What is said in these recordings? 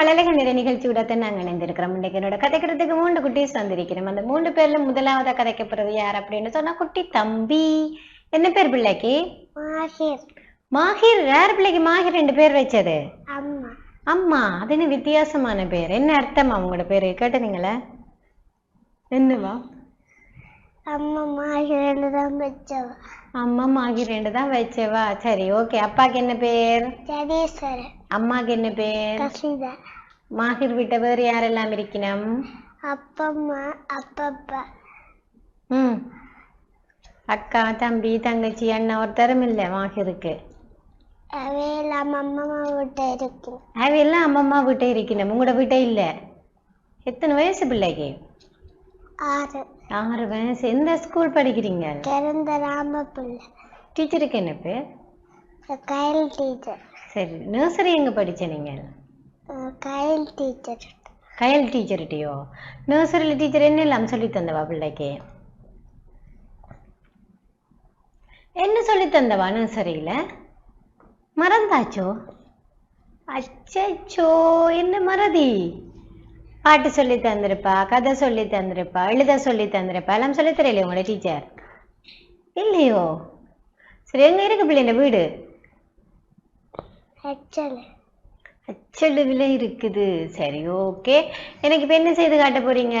மழலைகள் நிறை நிகழ்ச்சியோட நாங்க இணைந்திருக்கிறோம். இன்னைக்கு என்னோட கதைக்கிறதுக்கு மூன்று குட்டீஸ் வந்திருக்கிறோம் அந்த மூன்று பேர்ல முதலாவதா கதைக்கப்படுறது யார் அப்படின்னு சொன்னா குட்டி தம்பி. என்ன பேர் பிள்ளைக்கு? மாஹிர். மாஹிர் யார் பிள்ளைக்கு மாஹிர் ரெண்டு பேர் வச்சது? அம்மா. அம்மா அது என்ன வித்தியாசமான பேர். என்ன அர்த்தமா உங்களோட பேரு? கேட்டனீங்களா என்னவா? அம்மா மாஹிர் தான் வச்சவ. அம்மா மாஹிர் ரெண்டு தான் வச்சவா? சரி ஓகே. அப்பாக்கு என்ன பேர்? ஜடீஸ்வரன் அம்மாக்கு என்ன பேர்? கசிதா. மாஹிர் விட்ட வேறு யாரெல்லாம் இருக்கணும் அப்பம்மா அப்பப்பா ம். அக்கா தம்பி தங்கச்சி அண்ணா ஒருத்தரும் இல்லை மாஹிருக்கு. அவையெல்லாம் அம்மா வீட்டை இருக்கு. அவையெல்லாம் அம்மம்மா வீட்டை இருக்கணும் உங்களோட வீட்டை இல்லை. எத்தனை வயசு பிள்ளைக்கு? ஆறு. ஆறு வயசு. எந்த ஸ்கூல் படிக்கிறீங்க? பிறந்த ராம பிள்ளை. டீச்சருக்கு என்ன பேர்? கயல் டீச்சர் சரி நர்சரி எங்கே படிச்ச நீங்கள் கயல் டீச்சர் கயல் டீச்சர்கிட்டயோ நர்சரியில் டீச்சர் என்ன எல்லாம் சொல்லி தந்தவா பிள்ளைக்கு? என்ன சொல்லி தந்தவா நர்சரியில் மறந்தாச்சோ? அச்சச்சோ என்ன மறதி? பாட்டு சொல்லி தந்திருப்பா கதை சொல்லி தந்திருப்பா எழுத சொல்லி தந்திருப்பா எல்லாம் சொல்லி உங்களோட டீச்சர் இல்லையோ? சரி எங்க இருக்கு பிள்ளைங்க வீடு? அச்சழுவில் இருக்குது. சரி ஓகே. எனக்கு இப்போ என்ன செய்து காட்ட போறீங்க?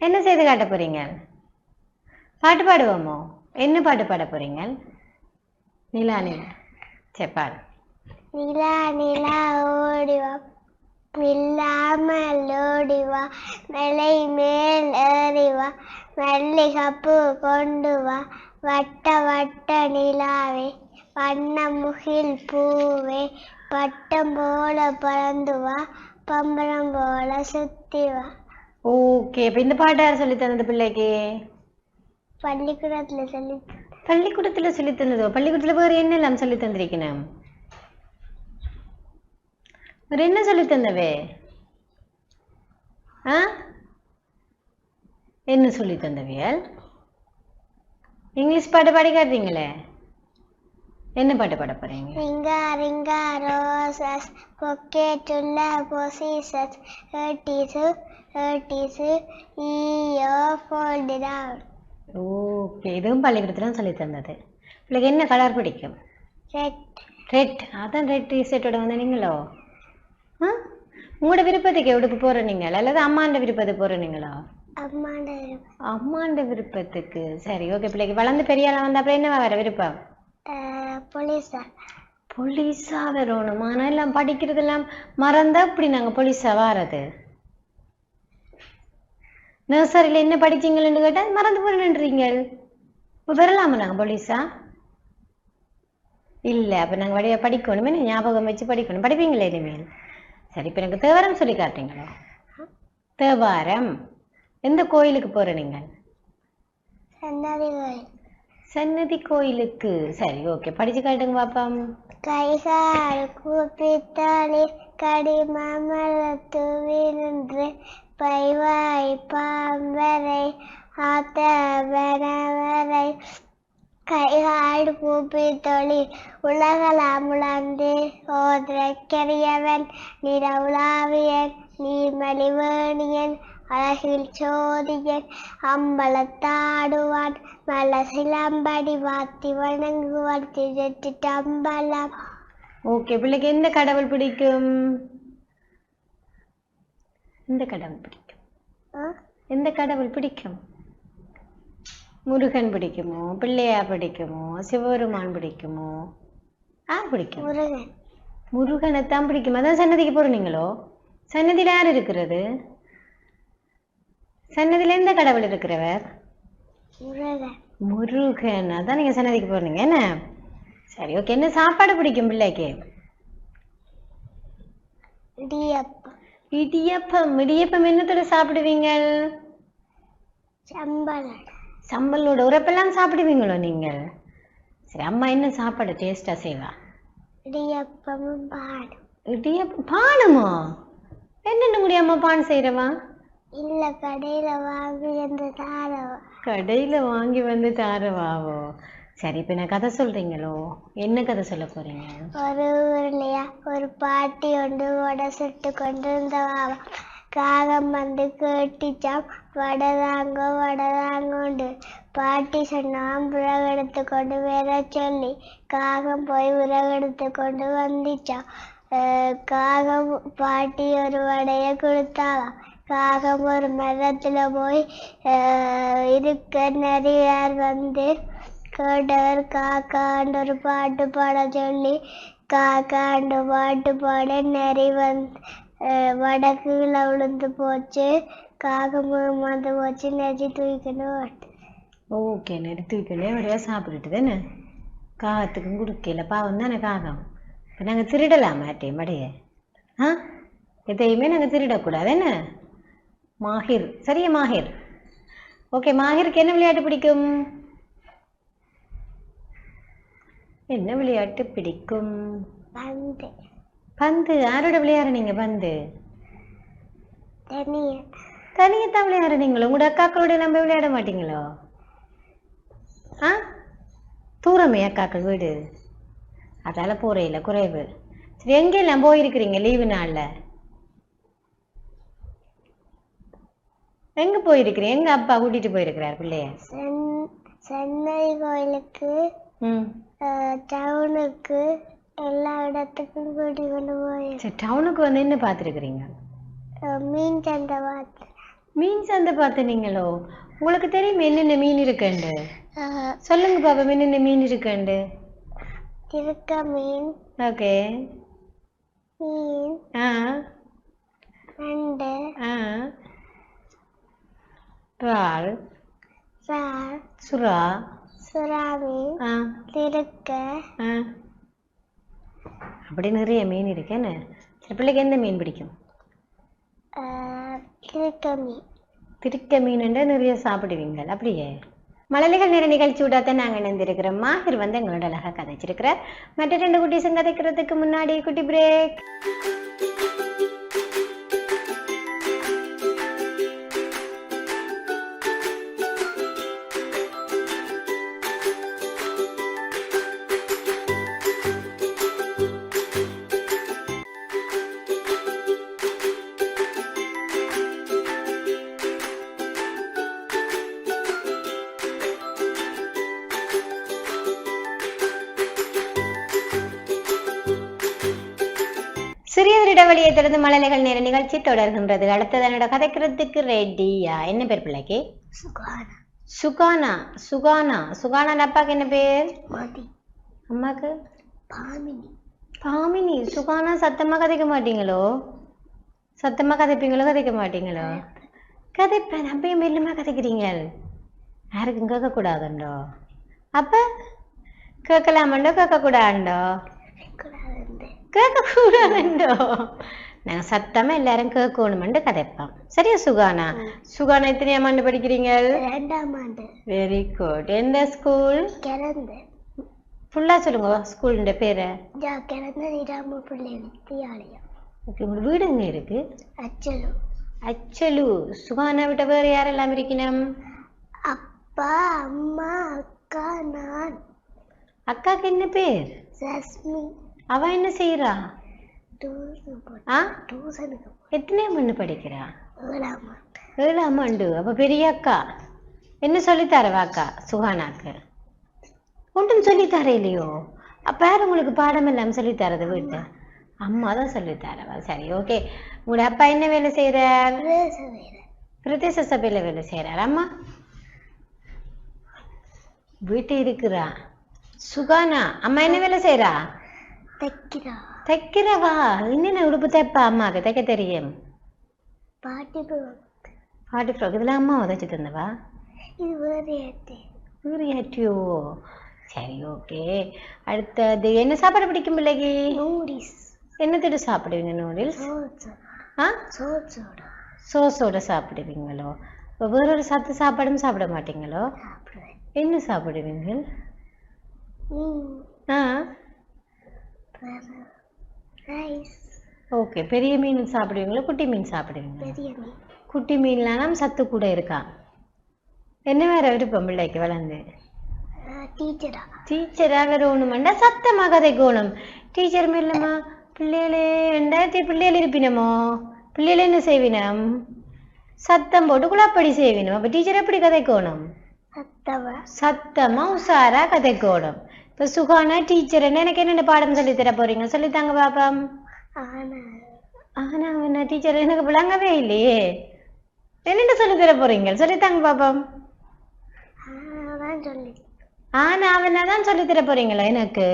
என்ன செய்து காட்ட போறீங்க? பாட்டு பாடுவோமோ? என்ன பாட்டு பாட போறீங்க? நிலா நிலா. சரி பாடு. நிலா நிலா ஓடிவா நில்லாமல் ஓடிவா மலை மேல் ஏறிவா மல்லிகைப்பூ கொண்டு வா. வட்ட வட்ட நிலாவே. வண்ண முகில் பூவே பட்டம் போல பறந்து வா பம்பரம் போல சுத்தி வா. ஓகே இப்போ இந்த பாட்டு யார் சொல்லி தந்தது பிள்ளைக்கு? பள்ளிக்கூடத்துல சொல்லி பள்ளிக்கூடத்துல சொல்லி தந்ததோ? பள்ளிக்கூடத்துல வேறு என்ன எல்லாம் சொல்லி தந்திருக்கணும்? வேறு என்ன சொல்லி தந்தவே? ஆ? என்ன சொல்லி தந்தவியல்? இங்கிலீஷ் பாட்டு பாடி காட்டுறீங்களே? என்ன பாட்டு பாட போறீங்க? Ring a ring a roses pocketful posies atishoo atishoo we all fall down okay இதுவும் பள்ளிக்கூடத்துல சொல்லி தந்தது. பிள்ளைக்கு என்ன கலர் பிடிக்கும்? ரெட் ரெட் அதான் ரெட் டிஷர்ட்டோட வந்த நீங்களோ? ஆ? உங்களோட விருப்பத்துக்கு எவ்வளோக்கு போகிற நீங்கள்? அல்லது அம்மாண்ட விருப்பத்துக்கு போகிற நீங்களோ? அம்மாண்ட அம்மாண்ட விருப்பத்துக்கு. சரி ஓகே பிள்ளைக்கு வளர்ந்து பெரிய ஆளா வந்த அப்புறம் என்ன வேற விருப்பம்? போலீஸா போலீஸா வரணும் ஆனால் எல்லாம் படிக்கிறதெல்லாம் மறந்தா இப்படி நாங்கள் போலீஸா வாரது? நர்சரியில் என்ன படிச்சீங்கன்னு கேட்டால் மறந்து போறேன்றீங்க இப்போ வரலாமா நாங்கள் போலீஸா இல்லை அப்போ நாங்கள் வழியாக படிக்கணுமே ஞாபகம் வச்சு படிக்கணும். படிப்பீங்களே இனிமேல்? சரி இப்போ எனக்கு தேவாரம் சொல்லி காட்டுறீங்களோ? தேவாரம். எந்த கோயிலுக்கு போகிற நீங்கள்? சன்னதி கோயில். சன்னதி கோயிலுக்கு. சரி ஓகே படிச்சு காட்டுங்க பாப்பாம். கைகால் கூப்பித்தாலே கடி மாமலத்து விழுந்து பைவாய் பாம்பரை ஆத்த வரை கைகால் கூப்பி உலகலாம் உழந்து ஓதற்கரியவன் நிறவுலாவியன் நீர்மலிவேணியன் அழகில் சோதியன் அம்பலத்தாடுவான் மல சிலம்படி வாத்தி வணங்குவான் திரட்டிட்டு அம்பலம். ஓகே பிள்ளைக்கு எந்த கடவுள் பிடிக்கும்? எந்த கடவுள் பிடிக்கும்? ஆ? எந்த கடவுள் பிடிக்கும்? முருகன் பிடிக்குமோ? பிள்ளையா பிடிக்குமோ? சிவபெருமான் பிடிக்குமோ? யார் பிடிக்கும்? முருகன். முருகனை தான் பிடிக்கும். அதான் சன்னதிக்கு போறீங்களோ? சன்னதியில் யார் இருக்கிறது? சன்னதியில் எந்த கடவுள் இருக்கிறவர். முருகன். அதான் நீங்க சன்னதிக்கு போறீங்க என்ன? சரி ஓகே என்ன சாப்பாடு பிடிக்கும் பிள்ளைக்கு? இடியப்பம். இடியப்பம். இடியப்பம் என்னத்தோட சாப்பிடுவீங்க? சம்பளம் சம்பளோட உரப்பெல்லாம் சாப்பிடுவீங்களோ நீங்கள்? சரி அம்மா என்ன சாப்பாடு டேஸ்டா செய்வா? இடியப்பமும் பாடும் இடியப்பம் பானுமா என்னென்ன முடியாம பான் செய்யறவா இல்ல கடையில வாங்கி அந்த தாரவா கடையில வாங்கி வந்து தாரவாவோ? சரி இப்ப நான் கதை சொல்றீங்களோ? என்ன கதை சொல்ல போறீங்க? ஒரு ஊர்லயா ஒரு பாட்டி ஒன்று வடை சுட்டு கொண்டிருந்தவாம் காகம் வந்து கேட்டுச்சாம். வடை தாங்க வடை தாங்கோண்டு பாட்டி சொன்னாம் விறகு எடுத்து கொண்டு வர சொல்லி. காகம் போய் விறகு எடுத்து கொண்டு வந்துச்சாம். அஹ் காகம் பாட்டி ஒரு வடையை கொடுத்தாலாம் காகம் ஒரு மரத்துல போய் இருக்க நிறைய வந்து கேட்டவர் காக்காண்டு ஒரு பாட்டு பாட சொல்லி காக்காண்டு பாட்டு பாட நெறி வந்து வடக்குல விழுந்து போச்சு காகம் வந்து போச்சு நெறி தூக்கணும் ஓகே நெறி தூக்கணும் வழியாக சாப்பிட்டுட்டு தானே? காகத்துக்கும் கொடுக்கல பாவம் தானே காகம். இப்போ நாங்கள் திருடலாம் மாட்டேன் மடைய? ஆ? எதையுமே நாங்கள் திருடக்கூடாது என்ன? மாஹிர் சரியா மாஹிர். ஓகே மாஹிருக்கு என்ன விளையாட்டு பிடிக்கும்? என்ன விளையாட்டு பிடிக்கும்? வந்து பந்து. யாரோட விளையாடுனீங்க பந்து? தனிய. தனியத்தான் விளையாடுனீங்களோ? உங்களோட அக்காக்களோட போய் விளையாட மாட்டீங்களோ? ஆ? தூரமே அக்காக்கள் வீடு. அதால போறையில குறைவு. சரி எங்கெல்லாம் போயிருக்கிறீங்க லீவு நாள்ல எங்க போயிருக்கிறீங்க எங்க அப்பா கூட்டிட்டு போயிருக்கிறார் பிள்ளைய? சென் சென்னை கோயிலுக்கு டவுனுக்கு எல்லா இடத்துக்கும் கூட்டி கொண்டு போய் டவுனுக்கு வந்து என்ன பார்த்துருக்குறீங்க? மீன் சந்தை பார்த்து. மீன் சந்தை பார்த்தீங்களோ உங்களுக்கு தெரியும் என்னென்ன மீன் இருக்குண்டு? சொல்லுங்க பாப்பா என்னென்ன மீன் இருக்குண்டு? திருக்க மீன். ஓகே. மீன். ஆ. நண்டு. ஆ. இறால் சார் சுறா சுறா மீன் ஆ. திருக்க. அப்படி நிறைய மீன் இருக்கேன்னு சரி பிள்ளைக்கு எந்த மீன் பிடிக்கும்? திருக்க மீன். திருக்க மீனுண்டா நிறைய சாப்பிடுவீங்க அப்படியே. மழலைகள் நேர நிகழ்ச்சி விடாதான் நாங்கள் இணைந்திருக்கிறோம். மாஹிர் வந்து எங்களோட அழகாக கதைச்சிருக்கிறார். மற்ற ரெண்டு குட்டீஸும் கதைக்கிறதுக்கு முன்னாடி குட்டி பிரேக். தொடர்ந்து மழலைகள் நேர நிகழ்ச்சி தொடர்கின்றது. அடுத்தது என்னோட கதைக்கிறதுக்கு ரெடியா என்ன பேர் பிள்ளைக்கு? சுகானா. சுகானா. சுகானா. சுகானா அப்பாக்கு என்ன பேர்? அம்மாக்கு? பாமினி. பாமினி. சுகானா சத்தமா கதைக்க மாட்டீங்களோ? சத்தமா கதைப்பீங்களோ? கதைக்க மாட்டீங்களோ? கதைப்பேன் அப்பயும் மெல்லுமா கதைக்கிறீங்க யாருக்கும் கேட்கக்கூடாதுண்டோ? அப்ப கேட்கலாமண்டோ? கேட்கக்கூடாதுண்டோ? கூடாது கேட்கக்கூடாதுண்டோ? நாங்கள் சத்தமா எல்லாரும் கேட்கணுமெண்டு கதைப்போம். சரியா சுகானா? சுகானா எத்தனையாம் ஆண்டு படிக்கிறீங்க ரெண்டாம் ஆண்டு. வெரி குட் எந்த ஸ்கூல் கிறந்து ஃபுல்லா சொல்லுங்க ஸ்கூலுன்ற பேரை. ஜா கிறந்த நிராம பிள்ளை வித்தியாலயம். ஓகே உங்களோட வீடு எங்க இருக்கு? அச்சலு அச்சலு சுகானா விட்ட வேறு யாரெல்லாம் இருக்கணும்? அப்பா அம்மா அக்கா நான். அக்காக்கு என்ன பேர்? சஸ்மி. அவ என்ன செய்யறா ஆ? எத்தனை மண்ணு படிக்கிறா? ஏழாம் ஆண்டு. அப்ப பெரிய அக்கா. என்ன சொல்லித்தரவா அக்கா சுகானாக்கு ஒன்றும் சொல்லித்தர இல்லையோ அப்ப யார் உங்களுக்கு பாடம் எல்லாம் சொல்லித்தரது வீட்டு? அம்மா தான் சொல்லித்தரவா சரி ஓகே. உங்களோட அப்பா என்ன வேலை வேற பிரதேச சபையில. வேலை செய்யறார் அம்மா? வீட்டு இருக்கிறா. சுகானா அம்மா என்ன வேலை செய்யறா தைக்கிறா. தைக்கிறவா என்னென்ன உடுப்பு தைப்பா அம்மாக்கு தைக்க தெரியும் பாட்டி பாட்டி ஃப்ராக் இதெல்லாம் அம்மா உதச்சி தந்தவா இது வேறு ஏத்து யூரியாட்டியோ சரி ஓகே அடுத்தது என்ன சாப்பாடு பிடிக்கும் பிள்ளைக்கு நூடிஸ் என்ன திட்டு சாப்பிடுவீங்க நூடுல்ஸ் ஆ சோஸோட சாப்பிடுவீங்களோ இப்போ வேறொரு சத்து சாப்பாடும் சாப்பிட மாட்டீங்களோ என்ன சாப்பிடுவீங்க ஆ ஓகே பெரிய மீன் சாப்பிடுவீங்களோ குட்டி மீன் சாப்பிடுவீங்களா? குட்டி மீன்லாம் சத்து கூட இருக்கா? என்ன வேற விருப்பம் பிள்ளைக்கு வளர்ந்து? டீச்சரா டீச்சராக வரணுமெண்டா சத்தமாக கதைக்கணும் டீச்சர் மேலமா பிள்ளைகளே ரெண்டாயிரத்தி பிள்ளைகள் இருப்பினமோ? பிள்ளைகள் என்ன செய்வினம்? சத்தம் போட்டு குழப்படி செய்வினம். அப்ப டீச்சர் எப்படி கதைக்கணும் சத்தமா சத்தமா உஷாரா கதைக்கணும் இப்ப சுகானா டீச்சர் என்ன? எனக்கு என்னென்ன பாடம் சொல்லி தர போறீங்க? சொல்லித்தாங்க பாப்பம். ஆனா. ஆனா என்ன டீச்சர் எனக்கு விளங்கவே இல்லையே. என்னென்ன சொல்லி தர போறீங்க? சொல்லித்தாங்க பாப்பம். ஆனா அவனா தான் சொல்லி தர போறீங்களா எனக்கு?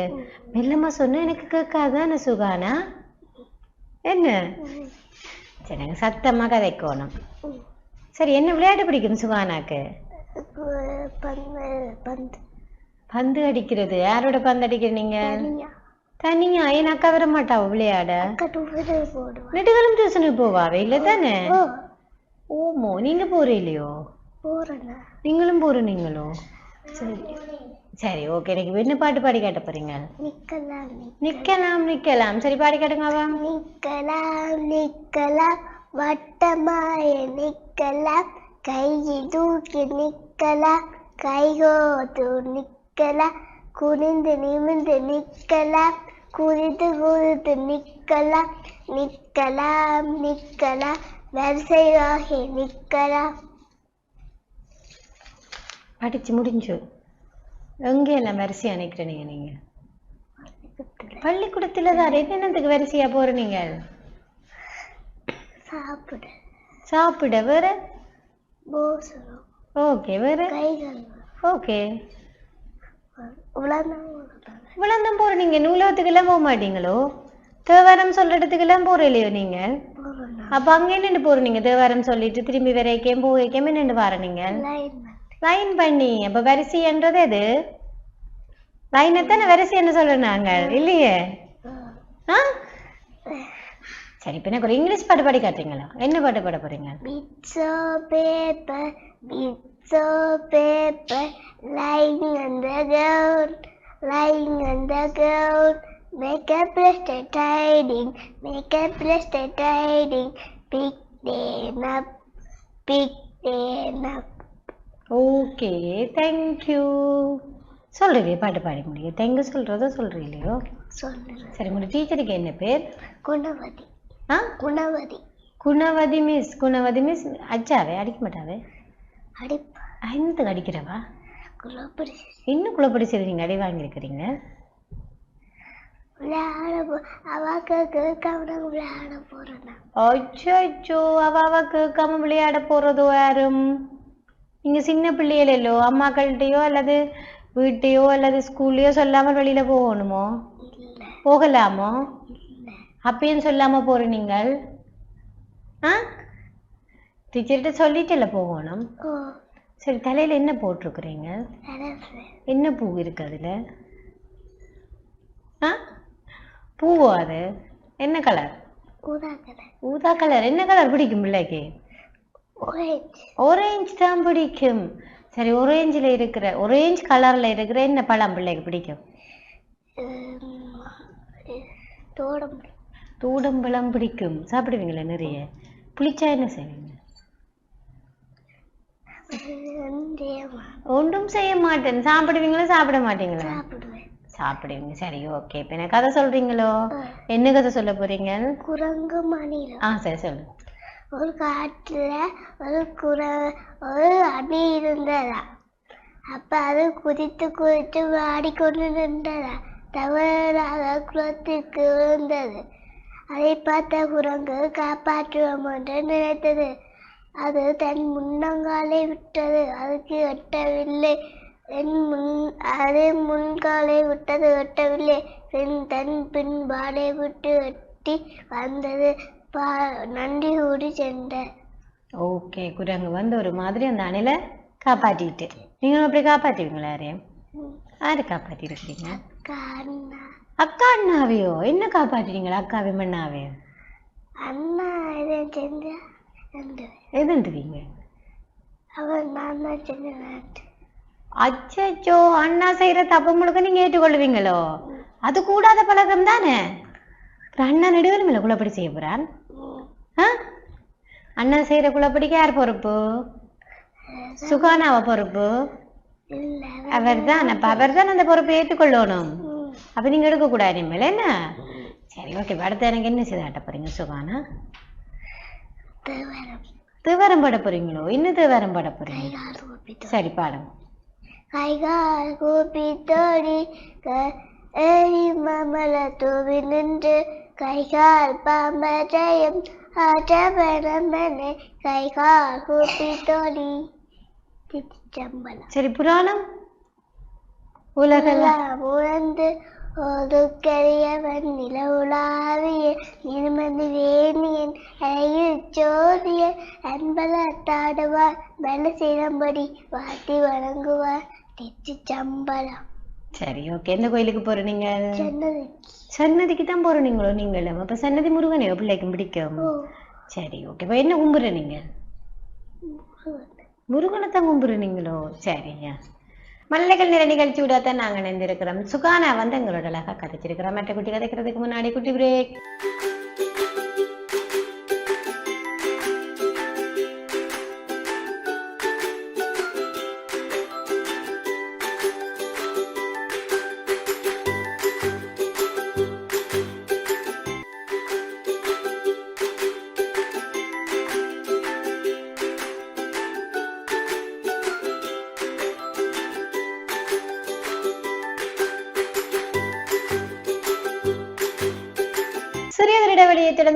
மெல்லமா சொன்னா எனக்கு கேட்காதான சுகானா? என்ன? சரி எனக்கு சத்தமா கதைக்கணும். சரி என்ன விளையாட்டு பிடிக்கும் சுகானாக்கு? பந்து. பந்து அடிக்கிறது. யாரோட பந்து அடிக்கிற நீங்க? தனியா. என் அக்கா வர மாட்டாவோ விளையாட நெடுகளும் டியூஷனுக்கு போவாவே இல்ல தானே? ஓமோ நீங்க போறீங்களோ போறேண்ணா நீங்களும் போற நீங்களோ சரி. சரி ஓகே. எனக்கு என்ன பாட்டு பாடி காட்ட போறீங்க? நிக்கலாம் நிக்கலாம். நிக்கலாம் சரி பாடி காட்டுங்க நிக்கலாம் நிக்கலாம். வட்டமாய நிக்கலாம். கையை தூக்கி நிக்கலாம். கைகோத்து நிக்கலாம் குனிந்து நிமிந்து நிக்கலாம் குறித்து குறித்து நிக்கலாம் நிக்கலாம் நிக்கலாம் வரிசையாகி நிக்கலாம் படிச்சு முடிஞ்சு. எங்க எல்லாம் வரிசையா நிக்கிறீங்க நீங்க? பள்ளிக்கூடத்துல. தான். என்னத்துக்கு வரிசையா போற நீங்க? சாப்பிட. சாப்பிட. வேற? ஓகே. வேற? ஓகே. இவ்வளவு போற நீங்க நூலகத்துக்கு எல்லாம் போக மாட்டீங்களோ? தேவாரம் சொல்ற இடத்துக்கு எல்லாம் போறீங்களோ நீங்க? அப்ப அங்க நின்று போற நீங்க தேவாரம் சொல்லிட்டு திரும்பி வரைக்கும் போய்க்கும் நின்று வர நீங்க? லைன் பண்ணி. அப்ப வரிசைன்றது எது? லைனை தானே வரிசை என்ன சொல்றோம் நாங்க. இல்லையே? ஆ? சரி இப்ப எனக்கு ஒரு இங்கிலீஷ் பாட்டு பாடி காட்டுறீங்களா? என்ன பாட்டு பாட போறீங்க? Of paper, lying on the ground, lying on the ground. Make a plastic tiding, make a plastic tiding, pick them up, pick them up. Okay thank you சொல்றீங்க பாட்டு பாடி முடியும் தேங்க்யூ சொல்றதோ சொல்றீங்களோ சொல்லுறேன் சரி உங்க டீச்சருக்கு என்ன பேர் குணவதி ஆ குணவதி குணவதி மிஸ் குணவதி மிஸ் அச்சாவே அடிக்க மாட்டாவே அடிப்பா ஐந்துக்கு அடிக்கிறவா? குலப்படி இன்னும் குழப்படி செய்றீங்க அடி வாங்கியிருக்கிறீங்க? அச்சோ அவ அவ கேட்காம விளையாட போறதோ யாரும்? நீங்க சின்ன பிள்ளைகளோ அம்மாக்கள்கிட்டயோ அல்லது வீட்டையோ அல்லது ஸ்கூல்லையோ சொல்லாம வெளியில போகணுமோ? இல்லை. போகலாமோ? இல்லை. அப்பயும் சொல்லாம போற நீங்கள்? ஆ? டீச்சர்கிட்ட சொல்லிட்டுல போகணும். சரி தலையில என்ன போட்டிருக்கிறீங்க? என்ன பூ இருக்கு அதுல? ஆ? பூவோ அது? என்ன கலர் ஊதா கலர் என்ன கலர் பிடிக்கும் பிள்ளைக்கு? Orange தான் பிடிக்கும். சரி orangeல இருக்கிற orange கலர்ல இருக்கிற என்ன பழம் பிள்ளைக்கு பிடிக்கும்? தோடம் தூடம்பழம் பிடிக்கும். சாப்பிடுவீங்களா நிறைய? புளிச்சா என்ன செய்வீங்க? ஒன்றும் செய்ய மாட்டேன். சாப்பிடுவீங்களா சாப்பிட மாட்டீங்களா சாப்பிடுவேன். சாப்பிடுவீங்க. சரி ஓகே. இப்போ என்ன கதை சொல்றீங்களோ? என்ன கதை சொல்ல போறீங்க? குரங்கு மணிலம் ஆ சரி சொல்லு. ஒரு காட்டுல ஒரு குர ஒரு அணி இருந்ததா? அப்ப அது குதித்து குதித்து ஆடிக்கொண்டு நின்றதா? தவறாக குளத்திற்கு விழுந்தது. அதை பார்த்த குரங்கு காப்பாற்றுவோம் என்று நினைத்தது. அது தன் முன்னங்காலை விட்டது அதுக்கு எட்டவில்லை. என் முன் அது முன்காலை விட்டது எட்டவில்லை. பின் தன் பின்பாலை விட்டு எட்டி வந்தது பா நன்றி கூடி சென்ற. ஓகே குரங்கு வந்து ஒரு மாதிரி அந்த அணிலை காப்பாத்திட்டு. நீங்களும் அப்படி காப்பாற்றுவீங்களா யாரையும் யாரு காப்பாத்தி இருக்கிறீங்க அண்ணா. அக்கா அண்ணாவையோ? என்ன காப்பாற்றுறீங்களா அக்கா மண்ணாவையோ அண்ணா இதை செஞ்ச செஞ்சேன் அச்சோ அண்ணா செய்யற தப்பு முழுக்க நீங்க ஏற்றுக்கொள்வீங்களோ அது கூடாத பழக்கம் தானே அப்புறம் அண்ணா நெடுவரும் இல்லை குளப்படி செய்ய போறான்? அண்ணா செய்யற குளப்படிக்கு யார் பொறுப்பு சுகானாவ பொறுப்பு அவர் தான் அப்ப அவர் தான் அந்த பொறுப்பை ஏற்றுக்கொள்ளணும் அப்ப நீங்க எடுக்க கூடாது இனிமேல் என்ன சரி ஓகே அடுத்து எனக்கு என்ன செய்து காட்ட போறீங்க சுகானா தேவரம். பாட போறீங்களோ? இன்னும் தேவாரம் பாட போறீங்க? சரி பாடுங்க. கைகால் கூப்பி தோடி ஏறி மமல தூவி நின்று கைகால் பாம்பரையும் ஆற்றபெறமென கைகால் கூப்பி தோடி சரி புராணம்? உலகல உழந்து ஒதுக்கரியவன் நில உலாவிய நிர்மதி வேணியன் அழகில் ஜோதிய அன்பலத்தாடுவார். மனசிரம்படி வாட்டி வணங்குவார் திச்சு சம்பளம். சரி ஓகே. எந்த கோயிலுக்கு போற நீங்க? சொன்னது சன்னதிக்கு தான் போறீங்களோ நீங்களும். அப்ப சன்னதி முருகனையோ பிள்ளைக்கும் பிடிக்கும்? சரி ஓகே. இப்ப என்ன கும்புற நீங்க? முருகனை தான் கும்புற நீங்களோ? சரிங்க. மல்லைகள் நிற நிகழ்ச்சியோட தான் நாங்கள் இணைந்திருக்கிறோம். சுகானா வந்து எங்களோட அழகா கதைச்சிருக்கிறோம். மற்ற குட்டி கதைக்கிறதுக்கு முன்னாடி குட்டி பிரேக்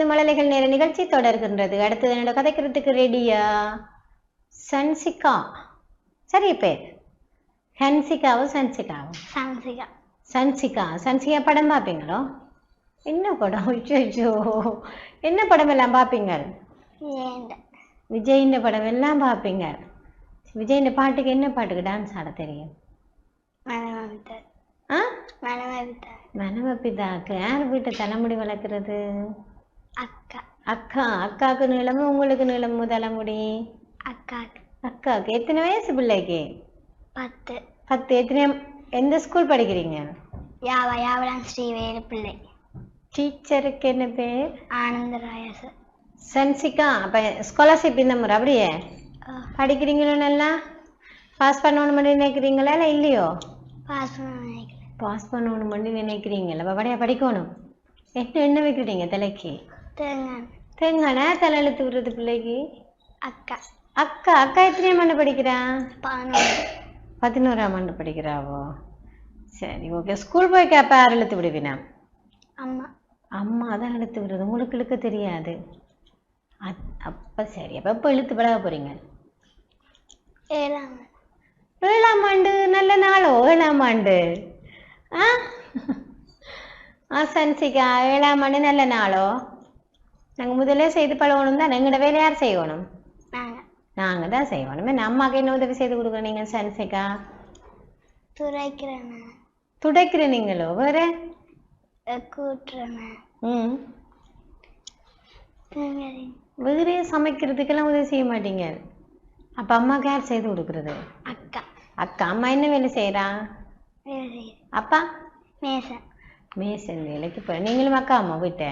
தொடர்ந்து மழலைகள் நேர நிகழ்ச்சி தொடர்கின்றது. அடுத்தது என்னோட கதைக்கிறதுக்கு ரெடியா சன்சிகா. சரி பேர் ஹன்சிகாவோ சன்சிகாவோ சான்சிகா. சன்சிகா. சன்சிகா படம் பார்ப்பீங்களோ என்ன படம்? ஐயோ என்ன படம் எல்லாம் பார்ப்பீங்க விஜயின் படம் எல்லாம் பார்ப்பீங்க விஜயின் பாட்டுக்கு என்ன பாட்டுக்கு டான்ஸ் ஆட தெரியும்? மனமப்பிதாக்கு யார் வீட்டை தலைமுடி வளர்க்குறது? அக்கா. அக்கா அக்காவுக்கு நீளமும் உங்களுக்கு நீளமும் தலைமுடி அக்காக்கு. அக்காவுக்கு எத்தனை வயசு பிள்ளைக்கு? பத்து. பத்து. எத்தனை எந்த ஸ்கூல் படிக்கிறீங்க? யாவ யாவலான் ஸ்ரீவேலு பிள்ளை. டீச்சருக்கு என்ன பேர்? ஆனந்தராயசு சன்சிகா. அப்போ ஸ்காலர்ஷிப் இந்த முறை அப்படியே? படிக்கிறீங்களோ நல்லா? பாஸ் பண்ணணும்னு நினைக்கிறீங்களா இல்லை இல்லையோ? பாஸ் பண்ண நினைக்கிறேன். பாஸ் பண்ணணும்னு நினைக்கிறீங்களா? படியா படிக்கணும். என்ன என்ன வைக்கிறீங்க தலைக்கு? தேங்காய். தேங்கானா தலை எழுத்து விடுறது பிள்ளைக்கு? அக்கா. அக்கா அக்கா எத்தனையாம் ஆண்டு படிக்கிறா? பதினொன்று பதினோராம் ஆண்டு படிக்கிறாவோ? சரி ஓகே. ஸ்கூல் போய் கேப்ப யார் இழுத்து விடுவினா? அம்மா. அம்மா தான் இழுத்து விடுறது. உங்களுக்கு இழுக்க தெரியாது. அத்- அப்ப சரி. அப்ப எப்போ இழுத்து பழக போறீங்க? ஏழாம் ஏழாம் ஆண்டு? நல்ல நாளோ? ஏழாம் ஆண்டு? ஆ? ஆ சன்சிகா ஏழாம் ஆண்டு நல்ல நாளோ? நாங்கள் முதல்ல செய்து பழகணும் தான். எங்களோட வேலை யார் செய்யணும்? நாங்கள் தான் செய்யணும். என்ன அம்மாவுக்கு என்ன உதவி செய்து கொடுக்குறோம் நீங்கள் சன்சிகா? துரைக்கிறேன் துடைக்கிற நீங்களோ? வேற? கூட்டுறேன் ம். வேறே சமைக்கிறதுக்கெல்லாம் உதவி செய்ய மாட்டீங்க. அப்போ அம்மாவுக்கு யார் செய்து கொடுக்குறது? அக்கா. அக்கா அம்மா என்ன வேலை செய்யுது அப்பா? மேசன் மேசன் வேலைக்கு போய் நீங்களும் அக்கா அம்மா வீட்டை?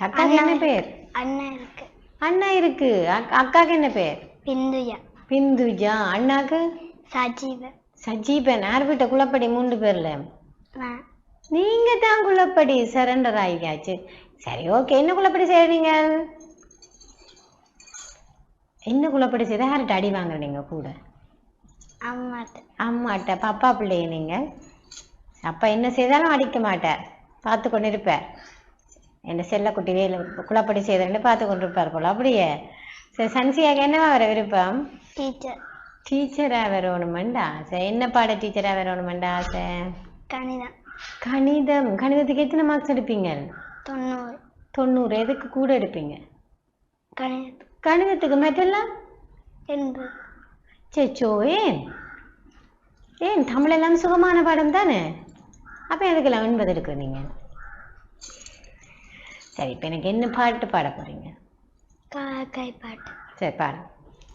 அக்காக்கு என்ன பேர்? அண்ணன் இருக்கு. அண்ணா இருக்கு. அக்- அக்காக்கு என்ன பேர்? பிந்துயா. பிந்துஜா அண்ணாக்கு? சஜீவன். சஜீபன் யார் வீட்டை குளப்படி மூன்று பேர்ல? நீங்க தான் குளப்படி சரண்டர் ஆகியாச்சு. சரி ஓகே என்ன குளப்படி செய்றீங்க? என்ன குளப்படி செய்த? யார்கிட்ட அடி வாங்குறீங்க கூட? அம்மாட்ட. அம்மாட்ட. பாப்பா பிள்ளைய நீங்க? அப்பா என்ன செய்தாலும் அடிக்க மாட்டார் பார்த்து கொண்டு இருப்பார் என்ன செல்லக்குட்டி வேலு குளப்படி செய்தேன்னு பார்த்து கொண்டு இருப்பார் போல. அப்படியே. சரி சன்சியாக்கு என்னவா வர விருப்பம்? டீச்சர் டீச்சரா வரணுமெண்டா ஆசை என்ன பாட டீச்சரா வரணுமெண்டா ஆசை? கணிதம். கணிதம். கணிதத்துக்கு எத்தனை மார்க்ஸ் எடுப்பீங்க? தொண்ணூறு. தொண்ணூறு. எதுக்கு கூட எடுப்பீங்க? கணிதம் கணிதத்துக்கு மற்றெல்லாம் எண்பது சேச்சோ ஏன்? ஏன்? தமிழ் எல்லாம் சுகமான பாடம் தானே? அப்போ எதுக்கெல்லாம் எண்பது எடுக்கிற நீங்க சரி இப்போ எனக்கு என்ன பாட்டு பாட போறீங்க? காக்காய் பாட்டு. சரி பாடு.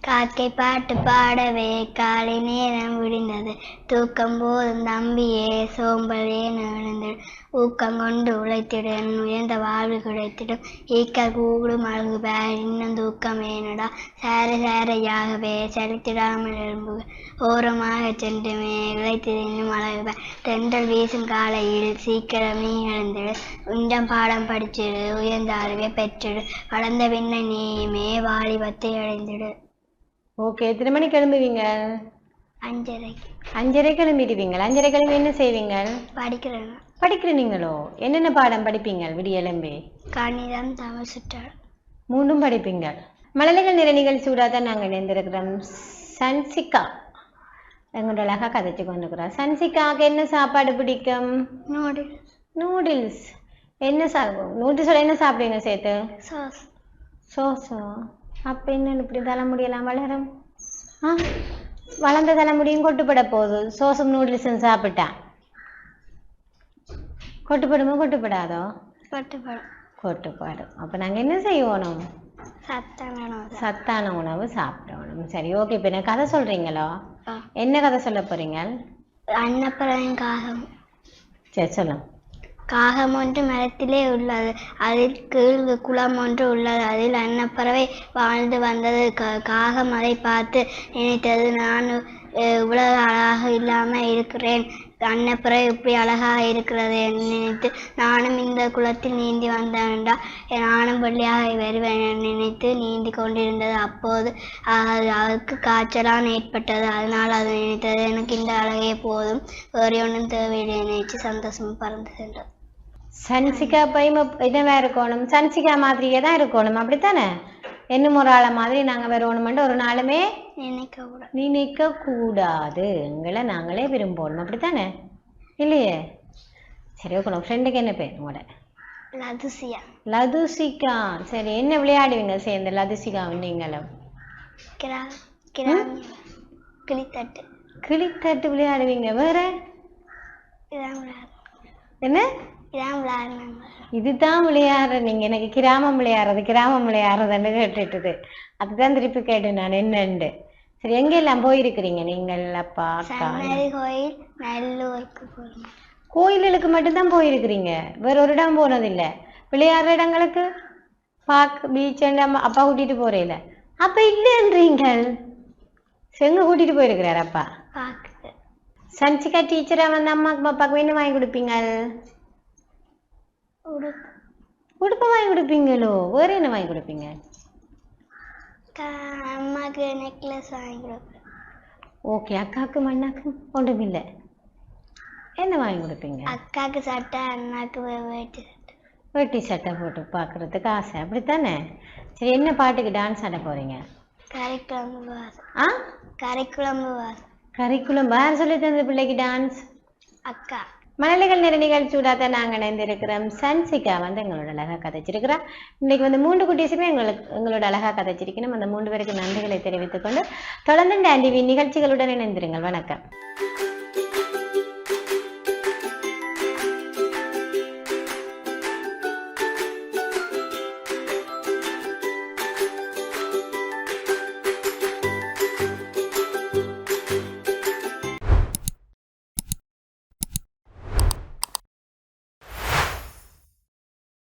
காக்கை பாட்டு பாடவே காலை நேரம் விடிந்தது. தூக்கம் போதும் தம்பியே சோம்பலே ஏன் ஊக்கம் கொண்டு உழைத்திடும் உயர்ந்த வாழ்வு கிடைத்திடும் ஈக்க கூடும் அழகு பேர் இன்னும் தூக்கம் ஏனடா? சேர சேரையாகவே செலுத்திடாமல் எழும்புக ஓரமாக சென்றுமே உழைத்தது இன்னும் அழகு பேர். தென்றல் வீசும் காலையில் சீக்கிரமே எழுந்திடு. உஞ்சம் பாடம் படிச்சிடு உயர்ந்த அறிவை பெற்றிடு. வளர்ந்த பின்ன நீயுமே வாலிபத்தை அடைந்திடு. ஓகே எத்தனை மணிக்கு கிளம்புவீங்க அஞ்சரைக்கு. அஞ்சரை கிளம்பிடுவீங்க அஞ்சரை கிளம்பி என்ன செய்வீங்க படிக்கிறேன் படிக்கிறீங்களோ? என்னென்ன பாடம் படிப்பீங்க விடிய எலும்பி கணிதம் தமிழ் சுற்றாடல் மூன்றும் படிப்பீங்க மழலைகள் நிற நிகழ்ச்சியோட தான் நாங்கள் இணைந்திருக்கிறோம் சன்சிகா எங்களோட அழகா கதைச்சு கொண்டுக்கிறோம் சன்சிகாவுக்கு என்ன சாப்பாடு பிடிக்கும்? Noodle noodles. என்ன சா நூடுல்ஸோட என்ன சாப்பிடுவீங்க சேர்த்து? சாஸ். சோசோ அப்போ என்ன இப்படி தலைமுடியெல்லாம் வளரும்? ஆ? வளர்ந்த தலைமுடியும் கொட்டுப்பட போகுது. சோசம் நூடுல்ஸும் சாப்பிட்டா கொட்டுப்படுமோ கொட்டுப்படாதோ? கட்டுப்படும். கொட்டுப்படும். அப்போ நாங்கள் என்ன செய்யணும் சத்தான உணவு சத்தான உணவு சாப்பிடணும். சரி ஓகே இப்போ என்ன கதை சொல்கிறீங்களோ ஆ. என்ன கதை சொல்ல போகிறீங்க அன்னப்பறவையின் காகம். சரி சொல்லுங்க. காகம் ஒன்று மரத்திலே உள்ளது. அதில் கீழ் குளம் ஒன்று உள்ளது. அதில் அன்னப்பறவை வாழ்ந்து வந்தது. க- காகம் அதை பார்த்து நினைத்தது நான் இவ்வளவு அழகாக இல்லாமல் இருக்கிறேன். அன்னப்பறவை இப்படி அழகாக இருக்கிறது என்று நினைத்து நானும் இந்த குளத்தில் நீந்தி வந்தேன்டா. நானும் பள்ளியாக வருவேன் நினைத்து நீந்தி கொண்டிருந்தது. அப்போது அது அதுக்கு காய்ச்சலான் ஏற்பட்டது. அதனால் அது நினைத்தது எனக்கு இந்த அழகே போதும். வேறு ஒன்றும் தேவையில்லை நினைச்சு சந்தோஷம் பறந்து சென்றது. சன்சிகா பைம என்னவா இருக்கணும்? சன்சிகா மாதிரியே தான் இருக்கணும். அப்படித்தானே? ஒரு ஆளை மாதிரி நாங்கள் வரணுமெண்டு ஒரு நாளுமே நினைக்க கூட நினைக்க கூடாது எங்களை நாங்களே விரும்பணும். அப்படித்தானே? இல்லையே? சரி ஓகே ஃப்ரெண்டுக்கு என்ன பேர்? உங்களோட? லதுசியா. லதுசிகா. சரி என்ன விளையாடுவீங்க சேர்ந்து லதுசிகா நீங்களும்? கிளித்தட்டு. கிளித்தட்டு விளையாடுவீங்க. வேற? என்ன? இதுதான் விளையாடுற நீங்க எனக்கு கிராமம் விளையாடுறது கிராமம் விளையாடுறதுன்னு கேட்டுட்டுது. அதுதான் திருப்பி கேட்டேன் நான் என்னண்டு? சரி எங்கெல்லாம் போயிருக்கிறீங்க நீங்கள் அப்பா அக்கா? கோயில் நல்லூருக்கு கோயில்களுக்கு மட்டும்தான் போயிருக்கிறீங்க? வேற ஒரு இடம் போனதில்ல. விளையாடுற இடங்களுக்கு? பார்க் பீச் அப்பா கூட்டிட்டு போறீல அப்ப இல்லைன்றீங்க செங்க கூட்டிட்டு போயிருக்கிறார் அப்பா. சன்சிகா டீச்சரா வந்து அம்மாக்கு பாப்பாக்கு என்ன வாங்கி கொடுப்பீங்க உடுப்பு. உடுப்பு வாங்கி கொடுப்பீங்களோ? வேற என்ன வாங்கி கொடுப்பீங்க? அம்மாக்கு நெக்லஸ் வாங்கி கொடுப்பேன். ஓகே அக்காவுக்கு மண்ணாக்கு ஒன்றும் இல்லை என்ன வாங்கி கொடுப்பீங்க? அக்காக்கு சட்டை அண்ணாக்கு வேட்டி சட்டை. வேட்டி சட்டை போட்டு பார்க்கறதுக்கு ஆசை. அப்படித்தானே? சரி என்ன பாட்டுக்கு டான்ஸ் ஆட போறீங்க? கறிக்குழம்பு வாசம். ஆ? கறிக்குழம்பு வாசம். கரிக்குலம் வேறு சொல்லி தந்த பிள்ளைக்கு டான்ஸ்? அக்கா. மழலைகள் நிற நிகழ்ச்சியூடாக தான் நாங்கள் இணைந்திருக்கிறோம். சன்சிகா வந்து எங்களோட அழகா கதைச்சிருக்கிறோம் இன்னைக்கு வந்து மூன்று குட்டீஸுமே எங்களுக்கு எங்களோட அழகா கதைச்சிருக்கணும். அந்த மூன்று பேருக்கு நன்றிகளை தெரிவித்துக் கொண்டு தொடர்ந்து இந்த நிகழ்ச்சிகளுடன் இணைந்திருங்கள். வணக்கம்.